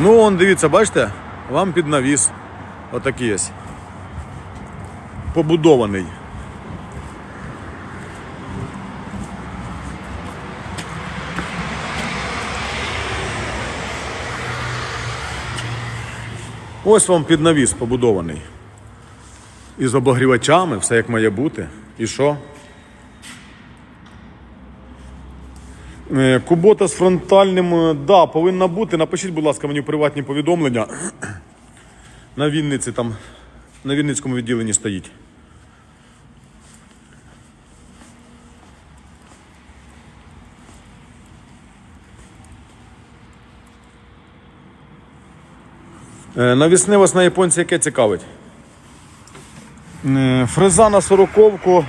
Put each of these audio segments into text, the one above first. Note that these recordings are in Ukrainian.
Ну, он, дивіться, бачите, вам під навіс. Отакий ось. Побудований. Ось вам під навіс побудований. І з обогрівачами, все як має бути. І що? Кубота з фронтальним, е, да, повинна бути. Напишіть, будь ласка, мені приватні повідомлення. На Вінниці там, на Вінницькому відділенні стоїть. Е, Навісне вас на японці яке цікавить? Е, Фреза на сороковку.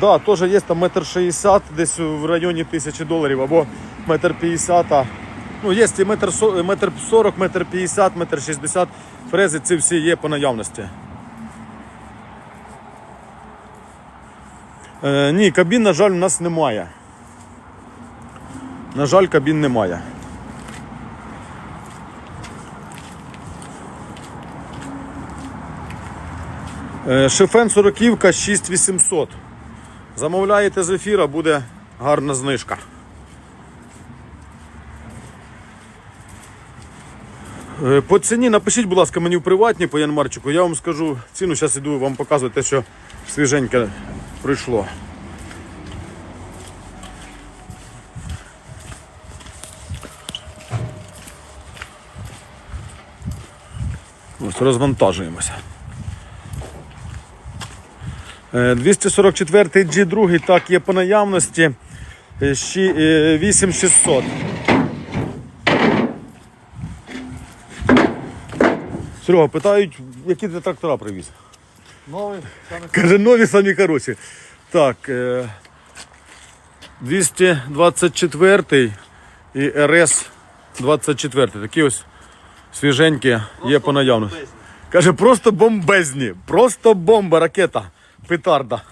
Да, теж є там метр шістдесят, десь в районі тисячі доларів, або метр п'ятдесят. Ну, є і метр, метр сорок, метр п'ятдесят, метр шістдесят. Фрези ці всі є по наявності. Е, ні, кабін, на жаль, у нас немає. На жаль, кабін немає. Е, Шифен 40 6800. Замовляєте з ефіра, буде гарна знижка. Е, По ціні напишіть, будь ласка, мені в приватні по Янмарчику. Я вам скажу ціну, зараз іду вам показувати те, що свіженьке прийшло. Ось розвантажуємося. Е, 244 G2, так, є по наявності. Е, щі- е, 8600. Серега, питають, які ти трактора привіз. Саме Каже, нові самі хороші. Так, е, 224 і РС 24. Такі ось свіженькі є по наявності. Каже, просто бомбезні. Просто бомба, ракета, петарда.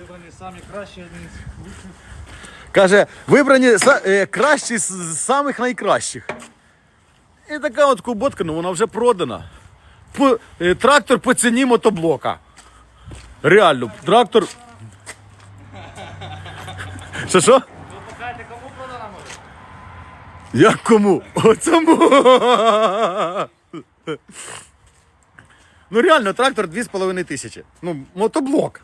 Вибрані самі кращі одні з лучших. Каже, вибрані са- е, кращі з з самих найкращих. І така от куботка, ну вона вже продана. По, е, трактор по ціні мотоблока. Реально, трактор. Що що? Ви покажете, кому продана може? Як кому? Оцьому. Ну реально, трактор 2,5 тисячі. Ну, мотоблок.